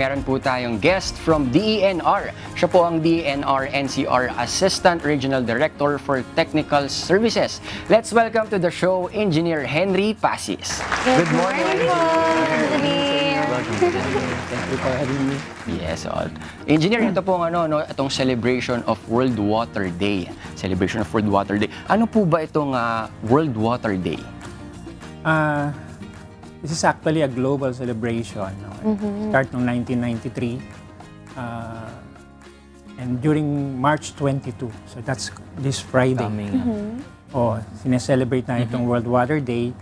Meron po tayong guest from DENR. Siya po ang DENR NCR Assistant Regional Director for Technical Services. Let's welcome to the show Engineer Henry Pasis. Good morning po, Engineer. Thank you for having me. Yes, all. Engineer, ito po ang ano, no, itong celebration of World Water Day. Celebration of World Water Day. Ano po ba itong ah, World Water Day? Uh, this is actually a global celebration. No? Start noong 1993. Uh, and during March 22, so that's this Friday. Coming. Oh, sineselebrate na itong World Water Day.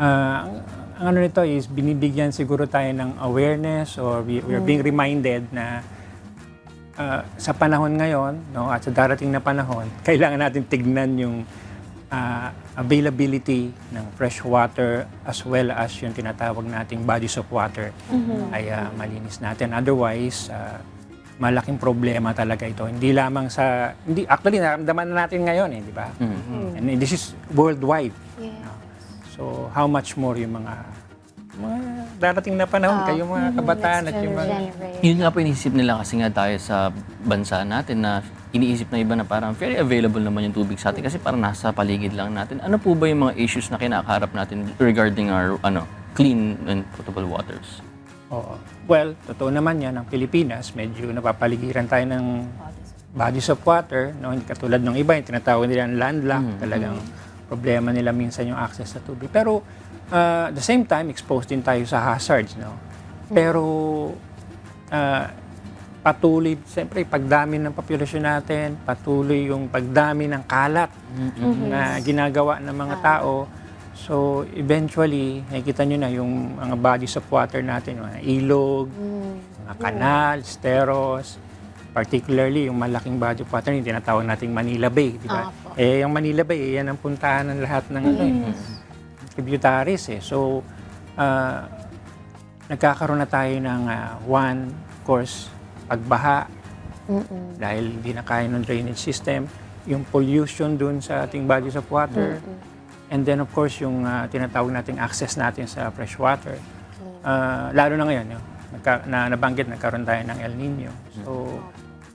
Uh, ang, ang ano nito is binibigyan siguro tayo ng awareness or we, we are being reminded na uh, sa panahon ngayon, no, at sa darating na panahon, kailangan natin tignan yung uh, availability ng fresh water as well as yung tinatawag nating bodies of water ay uh, malinis natin. Otherwise, uh, malaking problema talaga ito. Hindi lamang sa, hindi, actually, naramdaman na natin ngayon eh, di ba? And this is worldwide. no? So, how much more yung mga mga darating na panahon, kayo mga kabataan at yung mga... Yun nga po inisip nila kasi nga tayo sa bansa natin na iniisip na iba na parang very available naman yung tubig sa atin kasi parang nasa paligid lang natin. Ano po ba yung mga issues na kinakaharap natin regarding our ano clean and potable waters? Oo. Well, totoo naman yan, ang Pilipinas, medyo napapaligiran tayo ng bodies of water, no? katulad ng iba, yung tinatawag nila ng landlocked, talagang problema nila minsan yung access sa tubig. Pero uh, at the same time, exposed din tayo sa hazards. No? Pero uh, patuloy, siyempre, pagdami ng populasyon natin, patuloy yung pagdami ng kalat na ginagawa ng mga tao. So, eventually, nakikita nyo na yung mga bodies of water natin, mga ilog, mga kanal, steros, particularly yung malaking body of water, yung tinatawag nating Manila Bay, di ba? Apo. Eh, yung Manila Bay, yan ang puntahan ng lahat ng ano, eh, tributaries eh. So, ah, nagkakaroon na tayo ng ah, one, course, pagbaha, dahil hindi na kaya ng drainage system, yung pollution dun sa ating bodies of water, and then of course yung ah, tinatawag nating access natin sa fresh water. Ah, lalo na ngayon, yun, nagka, na nabanggit nagkaroon tayo ng El Nino. So,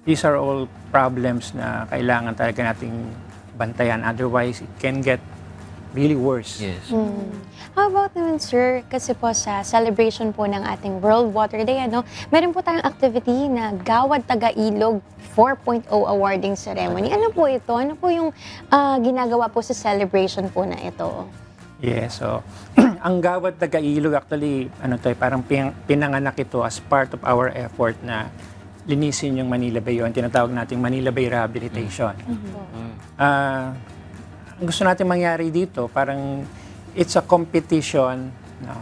these are all problems na kailangan talaga nating bantayan. Otherwise, it can get really worse. Yes. How about naman, sir, kasi po sa celebration po ng ating World Water Day, ano, meron po tayong activity na Gawad Taga-Ilog 4.0 awarding ceremony. Ano po ito? Ano po yung ah, ginagawa po sa celebration po na ito? Yes, so ang Gawad Taga-Ilog actually ano to, eh, parang pin- pinanganak ito as part of our effort na linisin yung Manila Bay, yung tinatawag nating Manila Bay Rehabilitation. Ah, ang gusto natin mangyari dito, parang it's a competition no,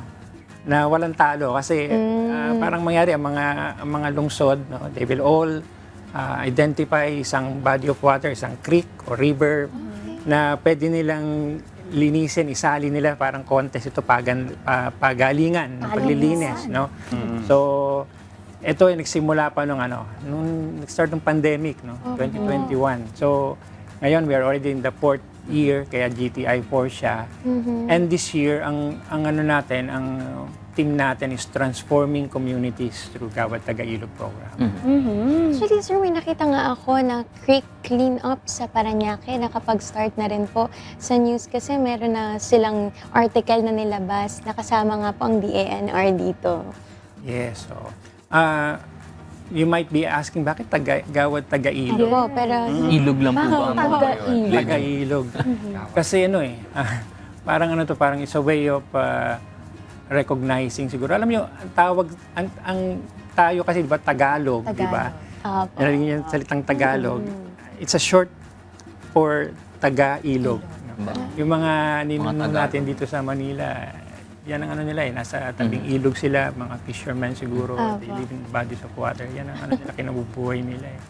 na walang talo kasi ah, parang mangyari ang mga ang mga lungsod, no, they will all ah, identify isang body of water, isang creek or river na pwede nilang linisin, isali nila parang contest ito pagan, pa- pagalingan ng paglilinis, no? So ito ay nagsimula pa nung ano, nung nag-start ng pandemic, no? 2021. So ngayon we are already in the fourth year kaya GTI 4 siya. And this year ang ang ano natin, ang team natin is transforming communities through Gawad Taga-Ilog program. Actually, sir, may nakita nga ako na creek clean-up sa Paranaque. Nakapag-start na rin po sa news kasi meron na silang article na nilabas. Nakasama nga po ang DANR dito. Yes, so ah you might be asking bakit taga, Gawad Taga-Ilog? Po, pero Ilog lang po ba ang Taga-ilog. Taga-Ilog. Kasi ano eh, ah, parang ano to, parang it's a way of ah, recognizing siguro. Alam niyo, ang tawag, ang, ang tayo kasi di ba Tagalog, di ba? Apo. Narinig niyo yung salitang Tagalog. It's a short for Taga-Ilog. Yung mga ninuno Tagalog. natin dito sa Manila, yan ang ano nila eh, nasa tabing ilog sila, mga fishermen siguro, they Apo. live in bodies of water. Yan ang ano nila, kinabubuhay nila eh.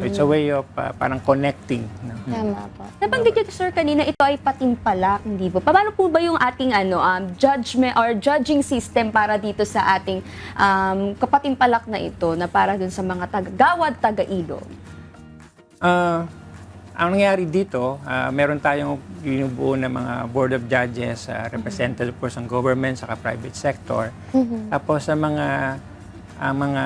So it's a way of ah, parang connecting. No? Tama po. Nabanggit niyo sir kanina ito ay patimpalak, hindi po. Paano po ba yung ating ano um, judgment or judging system para dito sa ating um, kapatimpalak na ito na para dun sa mga taga-gawad, taga-ilog? Ah, ang nangyari dito, ah, meron tayong binubuo na mga board of judges, uh, representative of course ng government, saka private sector. Tapos sa mga ang mga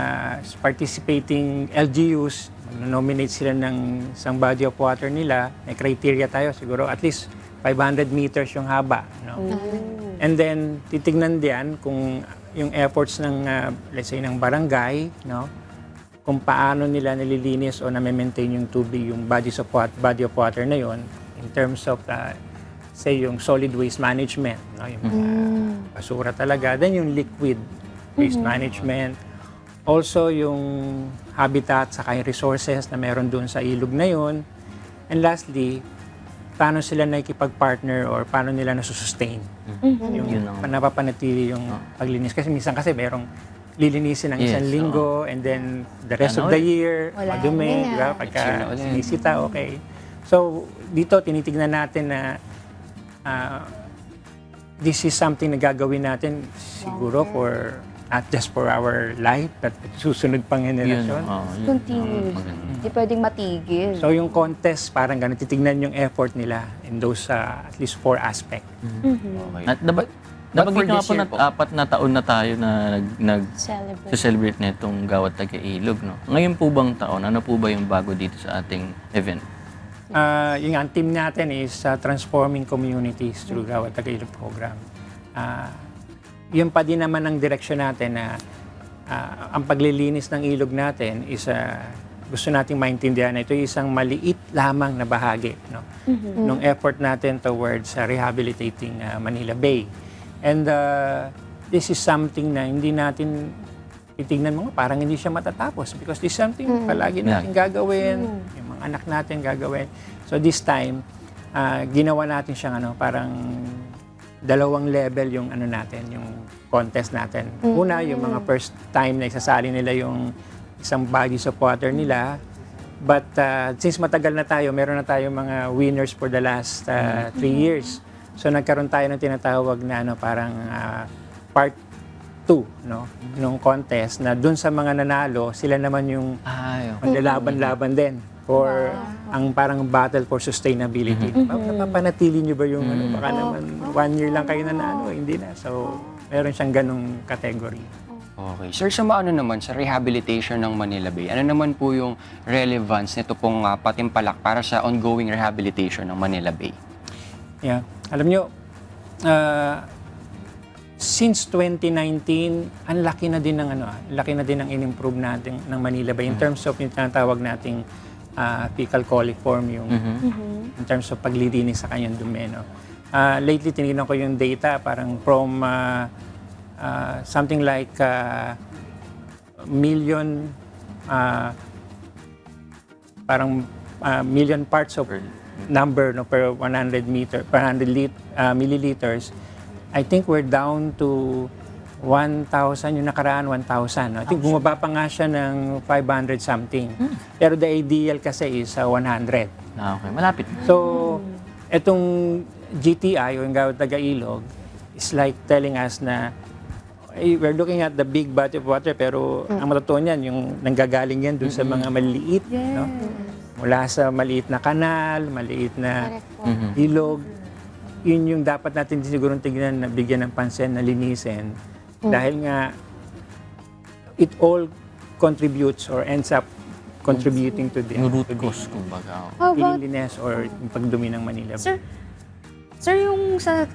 participating LGUs, nominate sila ng isang body of water nila, may criteria tayo siguro at least 500 meters yung haba. No? And then, titignan diyan kung yung efforts ng, ah, let's say, ng barangay, no? Kung paano nila nililinis o na-maintain yung tubig, yung bodies of water, body of water na yon in terms of, ah, say, yung solid waste management, no? yung mga basura talaga. Then yung liquid waste management. Also yung habitat sa yung resources na meron doon sa ilog na yon. And lastly, paano sila nakikipag-partner or paano nila nasusustain yung Yun napapanatili yung paglinis. Kasi minsan kasi merong lilinisin ng isang Yes, linggo and then the rest Ano of the year, Wala madumi, di ba? Pagka Chill na ulit. sinisita, okay. So, dito tinitignan natin na ah, this is something na gagawin natin siguro for not just for our life, but susunod pang Yun, generasyon. oo, yun. Continuous. Hindi pwedeng matigil. So yung contest, parang ganun, titignan yung effort nila in those uh, at least four aspects. Okay. At naba, But nabanggit for nga this po year na po? apat na taon na tayo na nag, nag Celebrate. celebrate na itong Gawat Taga-Ilog. No? Ngayon po bang taon, ano po ba yung bago dito sa ating event? Uh, yung ang team natin is uh, transforming communities through Gawad Tagailog program. Uh, yun pa din naman ang direksyon natin na uh, ang paglilinis ng ilog natin is uh, gusto nating maintindihan na ito ay isang maliit lamang na bahagi no ng effort natin towards uh, rehabilitating uh, Manila Bay. And uh, this is something na hindi natin titignan mo parang hindi siya matatapos because this is something palagi natin gagawin, yung mga anak natin gagawin. So this time, ah, ginawa natin siyang ano, parang dalawang level yung ano natin, yung contest natin. Una, yung mga first time na isasali nila yung isang bodies of water nila. But ah, since matagal na tayo, meron na tayo mga winners for the last ah, three years. So nagkaroon tayo ng tinatawag na ano, parang ah, part 2 no nung contest na dun sa mga nanalo sila naman yung Ay, maglalaban-laban din for ang parang battle for sustainability. Pa- Napapanatili niyo ba yung ano, baka naman one year lang kayo nanalo, hindi na. So, meron siyang ganong category. Okay. Sir, sa maano naman, sa rehabilitation ng Manila Bay, ano naman po yung relevance nito pong ah, patimpalak para sa ongoing rehabilitation ng Manila Bay? Yeah. Alam nyo, uh, since 2019, ang laki na din ng ano, ah, laki na din ng in-improve natin ng Manila Bay in terms of yung tinatawag nating uh, fecal coliform yung in terms of paglilinis sa kanyang dumi. No? Ah, lately, tinignan ko yung data parang from ah, ah, something like ah, million ah, parang ah, million parts of number no per 100 meter per 100 lit, ah, milliliters I think we're down to 1,000 yung nakaraan 1,000 no? I think bumaba pa nga siya ng 500 something pero the ideal kasi is ah, 100 Ah, okay. Malapit. So, etong GTI o yung Gawad Taga-Ilog is like telling us na eh, we're looking at the big body of water pero ang matotoo niyan, yung nanggagaling yan dun sa mga maliit. No? Mula sa maliit na kanal, maliit na po. ilog. Yun yung dapat natin siguro tignan na bigyan ng pansin na linisin. Dahil nga, it all contributes or ends up contributing to the, Yung root to the cause, kumbaga. How about cleanliness or yung pagdumi ng Manila. Sir, sir, yung sa...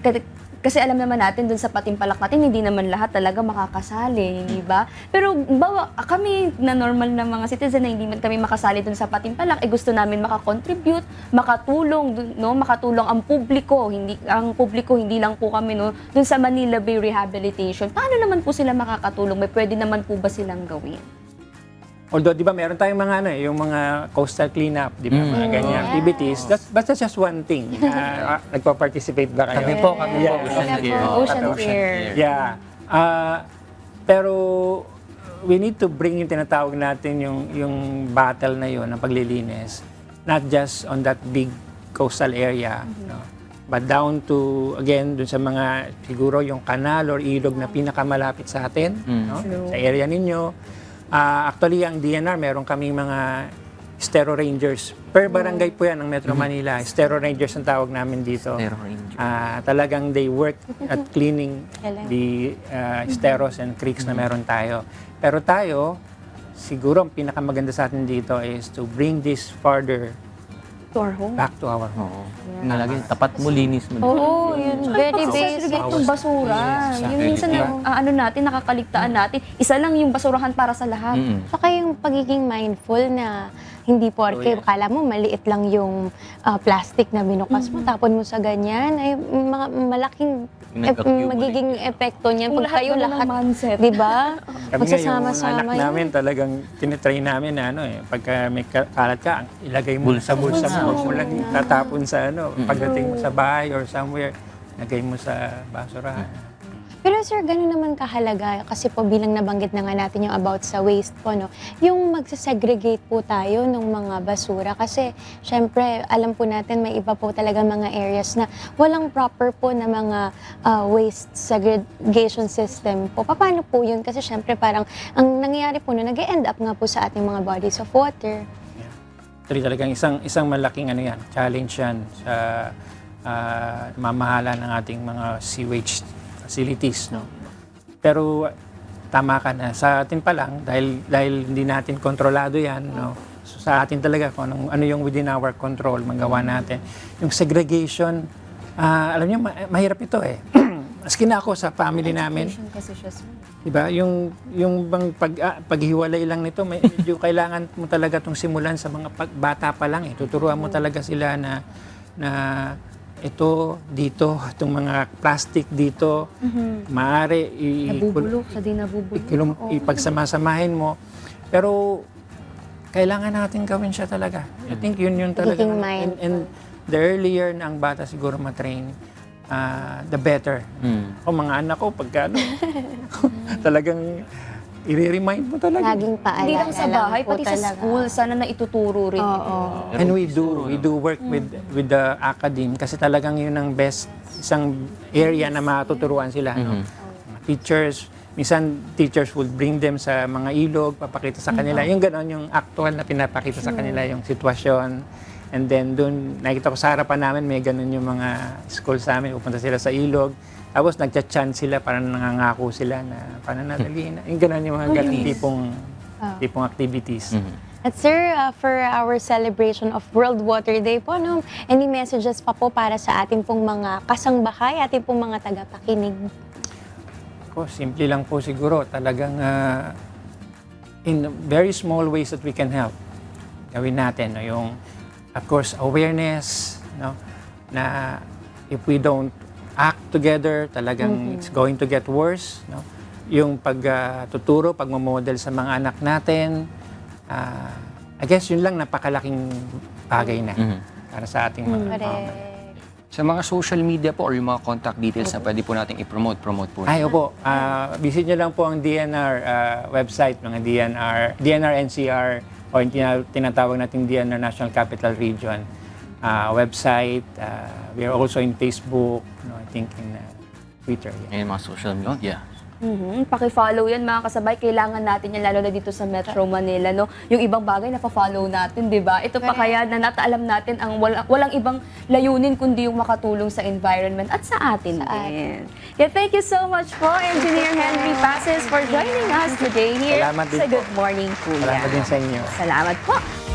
Kasi alam naman natin dun sa patimpalak natin, hindi naman lahat talaga makakasali, hindi ba? Pero bawa, kami na normal na mga citizen na hindi man kami makasali dun sa patimpalak, eh gusto namin makakontribute, makatulong, no? makatulong ang publiko, hindi ang publiko, hindi lang po kami no, dun sa Manila Bay Rehabilitation. Paano naman po sila makakatulong? May pwede naman po ba silang gawin? Although, di ba, meron tayong mga, ano, eh, yung mga coastal cleanup, di ba, mga ganyan activities. That's, but that's just one thing. Ah, nagpa-participate ba kayo? Kami po, kami po. Yeah. Ocean Care. po, Ocean Ocean Care. Care. Yeah. Ah, pero we need to bring yung tinatawag natin yung yung battle na yun ng paglilinis not just on that big coastal area no but down to again dun sa mga siguro yung kanal or ilog na pinakamalapit sa atin no sa area ninyo Ah, actually ang DNR meron kaming mga Stero Rangers. Per barangay po yan ng Metro Manila. Stero Rangers ang tawag namin dito. Stero Ranger. Ah, talagang they work at cleaning the uh, steros and creeks na meron tayo. Pero tayo, siguro ang pinakamaganda sa atin dito is to bring this farther To our home. back to our home. Oo. Nalagay, tapat mo, linis mo. Oo, yun. Very basic. yung basura. Yes, yung minsan, Yeah. ah, ano natin, nakakaligtaan natin. Isa lang yung basurahan para sa lahat. Mm. Saka yung pagiging mindful na hindi porke Oh, yeah. kala mo maliit lang yung ah, plastic na binukas mo, tapon mo sa ganyan, ay mga malaking nag-accumulate. magiging epekto niyan Kung pag lahat kayo lahat, mindset. di ba? Magsasama-sama anak yun. namin talagang tinitry namin na ano eh, pagka may ka- kalat ka, ilagay mo sa bulsa mo, huwag mo lang tatapon sa ano, pagdating mo sa bahay or somewhere, lagay mo sa basurahan. Pero sir, ganun naman kahalaga kasi po bilang nabanggit na nga natin yung about sa waste po, no? Yung magsasegregate po tayo ng mga basura kasi syempre alam po natin may iba po talaga mga areas na walang proper po na mga ah, waste segregation system po. Paano po yun? Kasi syempre parang ang nangyayari po na nag-end up nga po sa ating mga bodies of water. Actually talagang isang isang malaking ano yan, challenge yan sa ah, mamahala ng ating mga sewage facilities, no. Pero tama ka na sa atin pa lang dahil dahil hindi natin kontrolado 'yan, no. So, sa atin talaga kung anong, ano yung within our control magawa natin. Yung segregation, ah, alam niyo ma- mahirap ito eh. Maski na ako sa family namin, Kasi siya, sir. Di ba? Yung yung bang pag ah, paghiwalay lang nito, may medyo kailangan mo talaga tong simulan sa mga pag, bata pa lang eh. Tuturuan mo talaga sila na na ito dito, itong mga plastic dito, maaari i- Nabubulok, siya din nabubulok. ikilum- ipagsama-samahin mo. Pero kailangan natin gawin siya talaga. I think yun yun talaga. Pagiging And, and the earlier na ang bata siguro matrain, ah, the better. Mm. O mga anak ko, pagka ano, talagang i-remind mo talaga. Laging paalala Hindi lang sa bahay, pati sa school, sana na ituturo rin. Oo. And we do, we do work with with the academe kasi talagang yun ang best isang area na matuturuan sila. No? Mga Teachers, minsan teachers would bring them sa mga ilog, papakita sa kanila. Yung gano'n, yung actual na pinapakita sa kanila yung sitwasyon. And then doon, nakita ko sa harapan namin, may ganun yung mga school sa amin, pupunta sila sa ilog. Tapos nagchat-chant sila, parang nangangako sila na pananatilihin. Yung ganun yung mga ganun tipong, tipong activities. At sir, uh, for our celebration of World Water Day po, no, any messages pa po para sa ating pong mga kasangbahay, ating pong mga tagapakinig? Ako, simple lang po siguro. Talagang ah, in very small ways that we can help. Gawin natin. No? Yung, of course, awareness. No? Na if we don't act together, talagang it's going to get worse. No? Yung pagtuturo, pagmamodel sa mga anak natin. ah, I guess yun lang napakalaking bagay na Mhm. para sa ating mga Correct. Sa mga social media po or yung mga contact details na pwede po nating i-promote, promote po. Ay, opo. Ah, visit nyo lang po ang DNR ah, website, mga DNR, DNR NCR o yung tina- tinatawag nating DNR National Capital Region ah, website. Ah, we are also in Facebook, no, I think in ah, Twitter. Yeah. Ngayon mga social media. Mhm. Paki-follow yan mga kasabay. Kailangan natin yan lalo na dito sa Metro Manila. No? Yung ibang bagay na follow natin, di ba? Ito pa kaya na nataalam natin ang walang, walang ibang layunin kundi yung makatulong sa environment at sa atin din. Yeah, thank you so much po, Engineer Henry Pases, for joining us today here Salamat din sa po. Good Morning Kuya. Salamat din sa inyo. Salamat po.